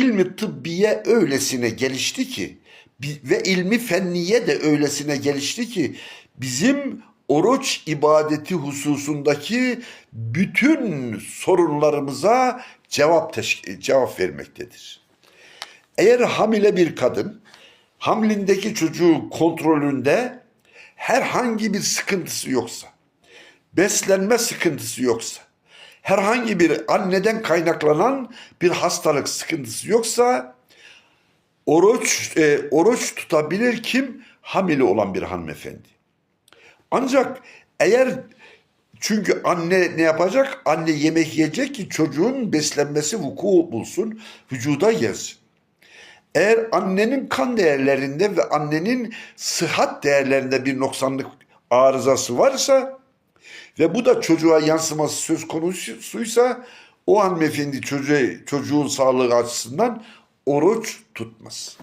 ilmi tıbbiye öylesine gelişti ki ve ilmi fenniye de öylesine gelişti ki bizim oruç ibadeti hususundaki bütün sorunlarımıza cevap teşk- cevap vermektedir. Eğer hamile bir kadın hamlindeki çocuğu kontrolünde herhangi bir sıkıntısı yoksa, beslenme sıkıntısı yoksa, herhangi bir anneden kaynaklanan bir hastalık sıkıntısı yoksa oruç e, oruç tutabilir kim? Hamile olan bir hanımefendi. Ancak eğer çünkü anne ne yapacak? Anne yemek yiyecek ki çocuğun beslenmesi vuku bulsun, vücuda gelsin. Eğer annenin kan değerlerinde ve annenin sıhhat değerlerinde bir noksanlık arızası varsa ve bu da çocuğa yansıması söz konusuysa o hanımefendi çocuğu, çocuğun sağlığı açısından oruç tutmaz.